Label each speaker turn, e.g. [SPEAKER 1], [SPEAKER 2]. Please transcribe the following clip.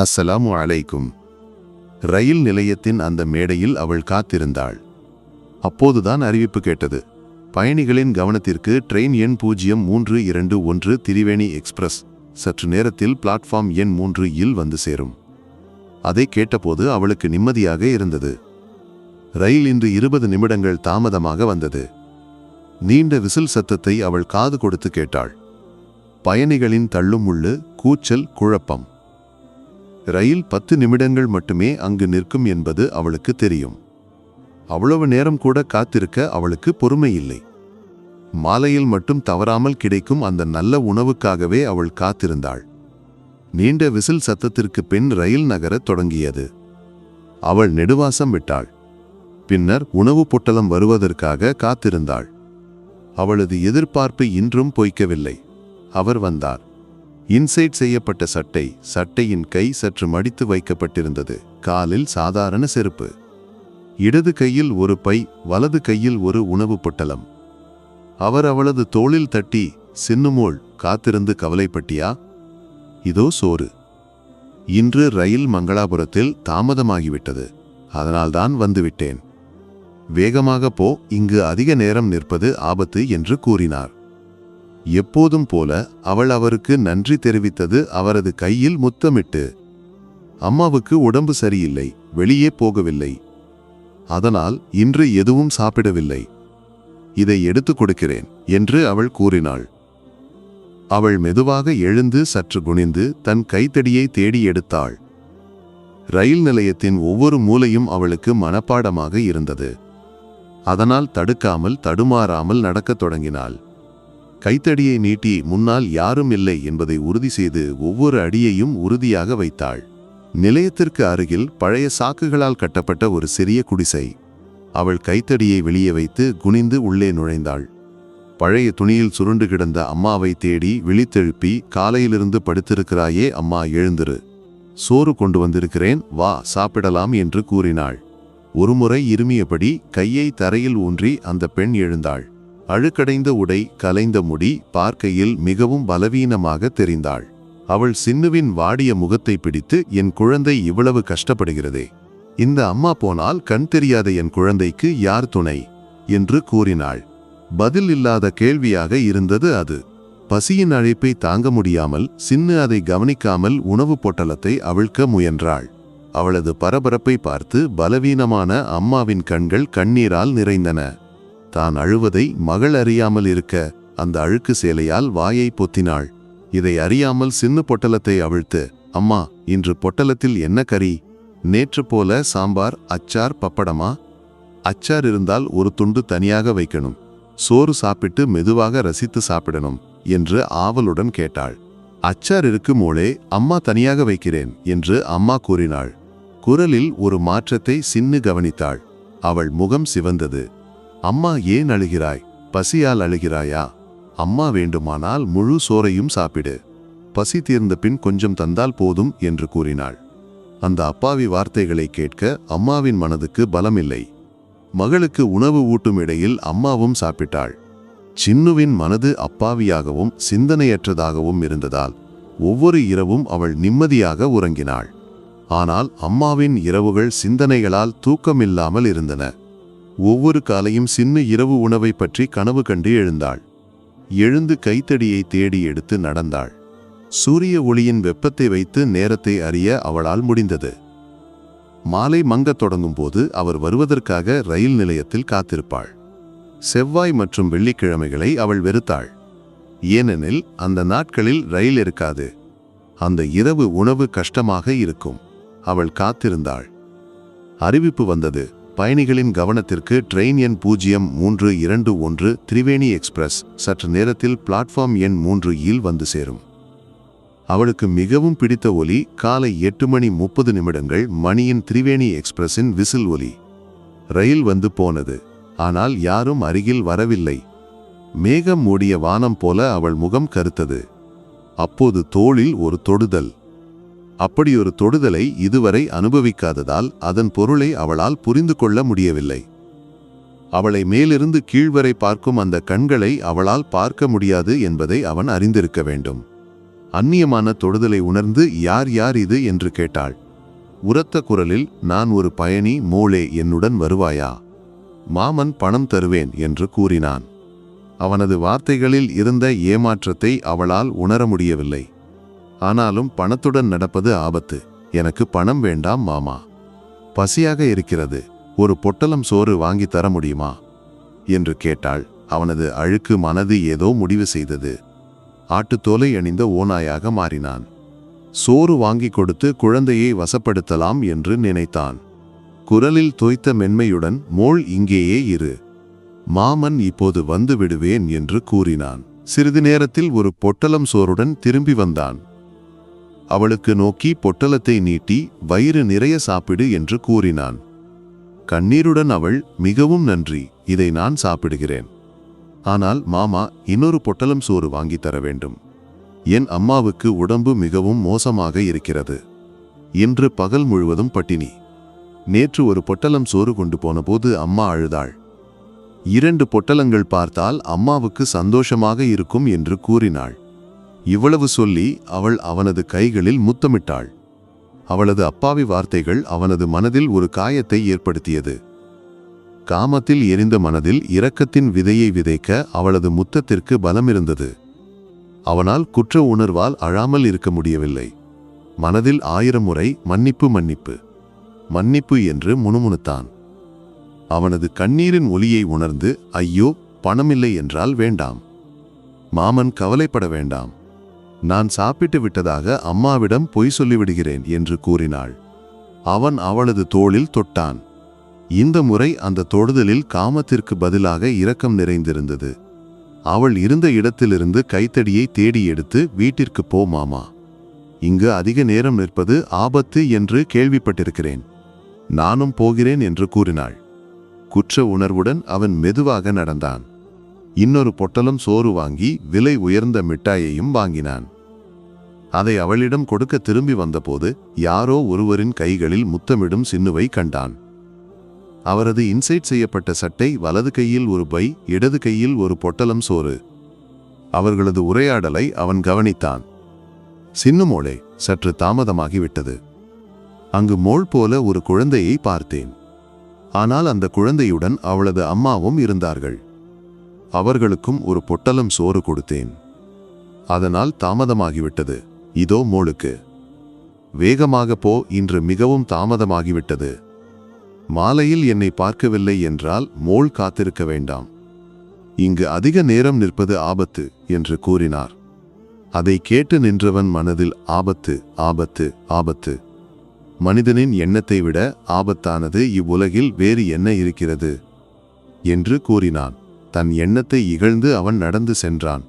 [SPEAKER 1] அஸ்ஸலாமு அலைக்கும். ரயில் நிலையத்தின் அந்த மேடையில் அவள் காத்திருந்தாள். அப்போதுதான் அறிவிப்பு கேட்டது. பயணிகளின் கவனத்திற்கு ட்ரெயின் எண் பூஜ்ஜியம் மூன்று இரண்டு ஒன்று திரிவேணி எக்ஸ்பிரஸ். சற்று நேரத்தில் பிளாட்ஃபார்ம் எண் மூன்று இல் வந்து சேரும். அதை கேட்டபோது அவளுக்கு நிம்மதியாக இருந்தது. ரயில் இன்று இருபது நிமிடங்கள் தாமதமாக வந்தது. நீண்ட விசில் சத்தத்தை அவள் காது கொடுத்து கேட்டாள். பயணிகளின் தள்ளும் உள்ளு கூச்சல் குழப்பம். ரயில் பத்து நிமிடங்கள் மட்டுமே அங்கு நிற்கும் என்பது அவளுக்கு தெரியும். அவ்வளவு நேரம் கூட காத்திருக்க அவளுக்கு பொறுமை இல்லை மாலையில் மட்டும் தவறாமல் கிடைக்கும் அந்த நல்ல உணவுக்காகவே அவள் காத்திருந்தாள். நீண்ட விசில் சத்தத்திற்கு பின் ரயில் நகரத் தொடங்கியது. அவள் நெடுவாசம் விட்டாள். பின்னர் உணவு பொட்டலம் வருவதற்காக காத்திருந்தாள். அவளது எதிர்பார்ப்பு இன்றும் பொய்க்கவில்லை. அவர் வந்தார். இன்சைட் செய்யப்பட்ட சட்டை சட்டையின் கை சற்று மடித்து வைக்கப்பட்டிருந்தது. காலில் சாதாரண செருப்பு. இடது கையில் ஒரு பை வலது கையில் ஒரு உணவு பொட்டலம். அவர் அவளது தோளில் தட்டி சின்னுமோள் காத்திருந்து கவலைப்பட்டியா? இதோ சோறு. இன்று ரயில் மங்களாபுரத்தில் தாமதமாகிவிட்டது. அதனால்தான் வந்துவிட்டேன். வேகமாக போ இங்கு அதிக நேரம் நிற்பது ஆபத்து என்று கூறினார். எப்போதும் போல அவள் அவருக்கு நன்றி தெரிவித்தது அவரது கையில் முத்தமிட்டு அம்மாவுக்கு உடம்பு சரியில்லை வெளியே போகவில்லை. அதனால் இன்று எதுவும் சாப்பிடவில்லை. இதை எடுத்துக் கொடுக்கிறேன் என்று அவள் கூறினாள். அவள் மெதுவாக எழுந்து சற்று குனிந்து தன் கைத்தடியை தேடி எடுத்தாள். ரயில் நிலையத்தின் ஒவ்வொரு மூலையும் அவளுக்கு மனப்பாடமாக இருந்தது. அதனால் தடுக்காமல் தடுமாறாமல் நடக்கத் தொடங்கினாள். கைத்தடியை நீட்டி முன்னால் யாரும் இல்லை என்பதை உறுதி செய்து ஒவ்வொரு அடியையும் உறுதியாக வைத்தாள். நிலையத்திற்கு அருகில் பழைய சாக்குகளால் கட்டப்பட்ட ஒரு சிறிய குடிசை. அவள் கைத்தடியை வெளியே வைத்து குனிந்து உள்ளே நுழைந்தாள். பழைய துணியில் சுருண்டு கிடந்த அம்மாவை தேடி விழித்தெழுப்பி காலையிலிருந்து படுத்திருக்கிறாயே அம்மா எழுந்திரு. சோறு கொண்டு வந்திருக்கிறேன் வா சாப்பிடலாம் என்று கூறினாள். ஒருமுறை இருமியபடி கையை தரையில் ஊன்றி அந்த பெண் எழுந்தாள். அழுக்கடைந்த உடை கலைந்த முடி பார்க்கையில் மிகவும் பலவீனமாக தெரிந்தாள். அவள் சின்னுவின் வாடிய முகத்தை பிடித்து என் குழந்தை இவ்வளவு கஷ்டப்படுகிறதே. இந்த அம்மா போனால் கண் தெரியாத என் குழந்தைக்கு யார் துணை? என்று கூறினாள். பதில் இல்லாத கேள்வியாக இருந்தது அது. பசியின் அழைப்பை தாங்க முடியாமல் சின்னு அதை கவனிக்காமல் உணவுப் பொட்டலத்தை அவிழ்க்க முயன்றாள். அவளது பரபரப்பை பார்த்து பலவீனமான அம்மாவின் கண்கள் கண்ணீரால் நிறைந்தன. தான் அழுவதை மகள் அறியாமல் இருக்க அந்த அழுக்கு சேலையால் வாயை பொத்தினாள். இதை அறியாமல் சின்னு பொட்டலத்தை அவிழ்த்து அம்மா இன்று பொட்டலத்தில் என்ன கறி? நேற்று போல சாம்பார் அச்சார் பப்படமா? அச்சார் இருந்தால் ஒரு துண்டு தனியாக வைக்கணும். சோறு சாப்பிட்டு மெதுவாக ரசித்து சாப்பிடணும் என்று ஆவலுடன் கேட்டாள். அச்சார் இருக்குமோளே அம்மா தனியாக வைக்கிறேன் என்று அம்மா கூறினாள். குரலில் ஒரு மாற்றத்தை சின்னு கவனித்தாள். அவள் முகம் சிவந்தது. அம்மா ஏன் அழுகிறாய்? பசியால் அழுகிறாயா? அம்மா வேண்டுமானால் முழு சோறையும் சாப்பிடு. பசி தீர்ந்த பின் கொஞ்சம் தந்தால் போதும் என்று கூறினாள். அந்த அப்பாவி வார்த்தைகளை கேட்க அம்மாவின் மனதுக்கு பலமில்லை. மகளுக்கு உணவு ஊட்டும் இடையில் அம்மாவும் சாப்பிட்டாள். சின்னுவின் மனது அப்பாவியாகவும் சிந்தனையற்றதாகவும் இருந்ததால் ஒவ்வொரு இரவும் அவள் நிம்மதியாக உறங்கினாள். ஆனால் அம்மாவின் இரவுகள் சிந்தனைகளால் தூக்கமில்லாமல் இருந்தன. ஒவ்வொரு காலையும் சின்ன இரவு உணவை பற்றி கனவு கண்டு எழுந்தாள். எழுந்து கைத்தடியை தேடி எடுத்து நடந்தாள். சூரிய ஒளியின் வெப்பத்தை வைத்து நேரத்தை அறிய அவளால் முடிந்தது. மாலை மங்கத் தொடங்கும் போது அவர் வருவதற்காக ரயில் நிலையத்தில் காத்திருப்பாள். செவ்வாய் மற்றும் வெள்ளிக்கிழமைகளை அவள் வெறுத்தாள். ஏனெனில் அந்த நாட்களில் ரயில் இருக்காது. அந்த இரவு உணவு கஷ்டமாக இருக்கும். அவள் காத்திருந்தாள். அறிவிப்பு வந்தது. பயணிகளின் கவனத்திற்கு ட்ரெயின் எண் பூஜ்ஜியம் மூன்று இரண்டு ஒன்று திரிவேணி எக்ஸ்பிரஸ். சற்று நேரத்தில் பிளாட்ஃபார்ம் எண் மூன்று இல் வந்து சேரும். அவளுக்கு மிகவும் பிடித்த ஒலி காலை எட்டு மணி முப்பது நிமிடங்கள் மணியின் திரிவேணி எக்ஸ்பிரஸின் விசில் ஒலி. ரயில் வந்து போனது. ஆனால் யாரும் அருகில் வரவில்லை. மேகம் மூடிய வானம் போல அவள் முகம் கருத்தது. அப்போது தோளில் ஒரு தொடுதல். அப்படியொரு தொடுதலை இதுவரை அனுபவிக்காததால் அதன் பொருளை அவளால் புரிந்து கொள்ள முடியவில்லை. அவளை மேலிருந்து கீழ்வரை பார்க்கும் அந்த கண்களை அவளால் பார்க்க முடியாது என்பதை அவன் அறிந்திருக்க வேண்டும். அந்நியமான தொடுதலை உணர்ந்து யார் யார் இது என்று கேட்டாள். உரத்த குரலில் நான் ஒரு பயணி மோளே என்னுடன் வருவாயா? மாமன் பணம் தருவேன் என்று கூறினான். அவனது வார்த்தைகளில் இருந்த ஏமாற்றத்தை அவளால் உணர முடியவில்லை. ஆனாலும் பணத்துடன் நடப்பது ஆபத்து. எனக்கு பணம் வேண்டாம் மாமா. பசியாக இருக்கிறது. ஒரு பொட்டலம் சோறு வாங்கி தர முடியுமா? என்று கேட்டாள். அவனது அழுக்கு மனது ஏதோ முடிவு செய்தது. ஆட்டுத்தோலை அணிந்த ஓநாயாக மாறினான். சோறு வாங்கி கொடுத்து குழந்தையை வசப்படுத்தலாம் என்று நினைத்தான். குரலில் தோய்த்த மென்மையுடன் மோள் இங்கேயே இரு. மாமன் இப்போது வந்து விடுவேன் என்று கூறினான். சிறிது நேரத்தில் ஒரு பொட்டலம் சோறுடன் திரும்பி வந்தான். அவளுக்கு நோக்கி பொட்டலத்தை நீட்டி வயிறு நிறைய சாப்பிடு என்று கூறினான். கண்ணீருடன் அவள் மிகவும் நன்றி இதை நான் சாப்பிடுகிறேன். ஆனால் மாமா இன்னொரு பொட்டலம் சோறு வாங்கி தர வேண்டும். என் அம்மாவுக்கு உடம்பு மிகவும் மோசமாக இருக்கிறது. இன்று பகல் முழுவதும் பட்டினி. நேற்று ஒரு பொட்டலம் சோறு கொண்டு போனபோது அம்மா அழுதாள். இரண்டு பொட்டலங்கள் பார்த்தால் அம்மாவுக்கு சந்தோஷமாக இருக்கும் என்று கூறினாள். இவ்வளவு சொல்லி அவள் அவனது கைகளில் முத்தமிட்டாள். அவளது அப்பாவி வார்த்தைகள் அவனது மனதில் ஒரு காயத்தை ஏற்படுத்தியது. காமத்தில் எரிந்த மனதில் இரக்கத்தின் விதையை விதைக்க அவளது முத்தத்திற்கு பலம் இருந்தது அவனால் குற்ற உணர்வால் அழாமல் இருக்க முடியவில்லை. மனதில் ஆயிரம் முறை மன்னிப்பு மன்னிப்பு மன்னிப்பு என்று முணுமுணுத்தான். அவனது கண்ணீரின் ஒலியை உணர்ந்து ஐயோ பணமில்லை என்றால் வேண்டாம். மாமன் கவலைப்பட வேண்டாம். நான் சாப்பிட்டு விட்டதாக அம்மாவிடம் பொய் சொல்லிவிடுகிறேன் என்று கூறினாள். அவன் அவளது தோளில் தொட்டான். இந்த முறை அந்த தொடுதலில் காமத்திற்கு பதிலாக இரக்கம் நிறைந்திருந்தது. அவள் இருந்த இடத்திலிருந்து கைத்தடியை தேடி எடுத்து வீட்டிற்கு போ மாமா. இங்கு அதிக நேரம் நிற்பது ஆபத்து என்று கேள்விப்பட்டிருக்கிறேன். நானும் போகிறேன் என்று கூறினாள். குற்ற உணர்வுடன் அவன் மெதுவாக நடந்தான். இன்னொரு பொட்டலம் சோறு வாங்கி விலை உயர்ந்த மிட்டாயையும் வாங்கினான். அதை அவளிடம் கொடுக்க திரும்பி வந்தபோது யாரோ ஒருவரின் கைகளில் முத்தமிடும் சின்னுவை கண்டான். அவரது இன்சைட் செய்யப்பட்ட சட்டை வலது கையில் ஒரு பை இடது கையில் ஒரு பொட்டலம் சோறு. அவர்களது உரையாடலை அவன் கவனித்தான். சின்னுமோளே சற்று தாமதமாகிவிட்டது. அங்கு மோள் போல ஒரு குழந்தையை பார்த்தேன். ஆனால் அந்த குழந்தையுடன் அவளது அம்மாவும் இருந்தார்கள். அவர்களுக்கும் ஒரு பொட்டலம் சோறு கொடுத்தேன். அதனால் தாமதமாகிவிட்டது. இதோ மோளுக்கு. வேகமாக போ இன்று மிகவும் தாமதமாகிவிட்டது. மாலையில் என்னை பார்க்கவில்லை என்றால் மோள் காத்திருக்க வேண்டாம். இங்கு அதிக நேரம் நிற்பது ஆபத்து என்று கூறினார். அதை கேட்டு நின்றவன் மனதில் ஆபத்து ஆபத்து ஆபத்து. மனிதனின் எண்ணத்தை விட ஆபத்தானது இவ்வுலகில் வேறு என்ன இருக்கிறது? என்று கூறினான். தன் எண்ணத்தை இகழ்ந்து அவன் நடந்து சென்றான்.